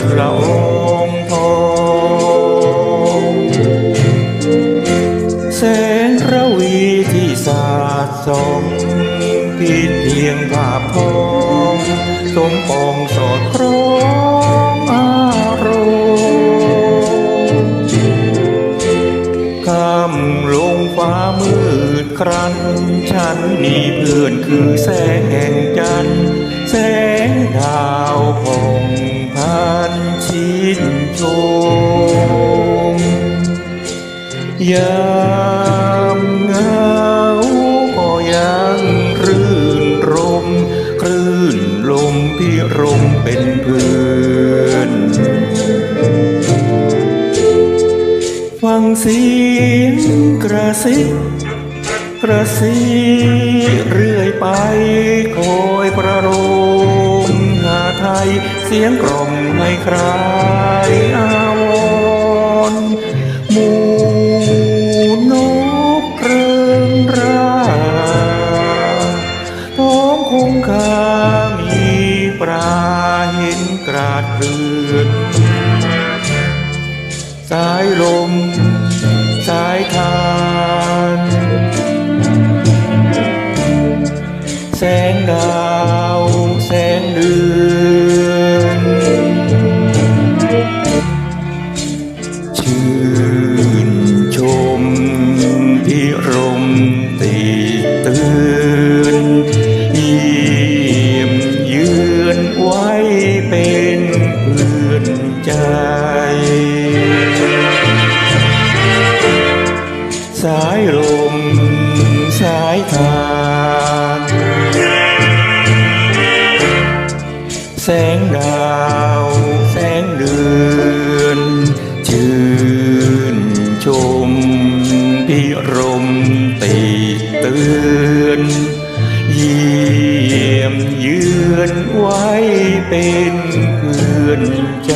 ดละองทองแสงระวีที่สาดส่องผิดเพียงภาพทองสมปองสอดคล้องอารมณ์คำลงฟ้ามืดครัน ฉันมีเพื่อนคือแสงแห่งจันแสงดา ยามเหงาก็ยังรื่นรมคลื่นลมพิรมเป็นเพื่อนฟังเสียงกระซิบกระซิบเรื่อยไปคอยประโลมหาไทยเสียงกล่อมให้คลายอาวร เห็นกราดเกลือนสายลม สายทาน แสงดาว แสงเดือนชื่นชมพิรม สายลมสายทานแสงดาวแสงเดือนชื่นชมพิรมตีเตือนเยี่ยมเยือนไว้เป็นเพื่อนใจ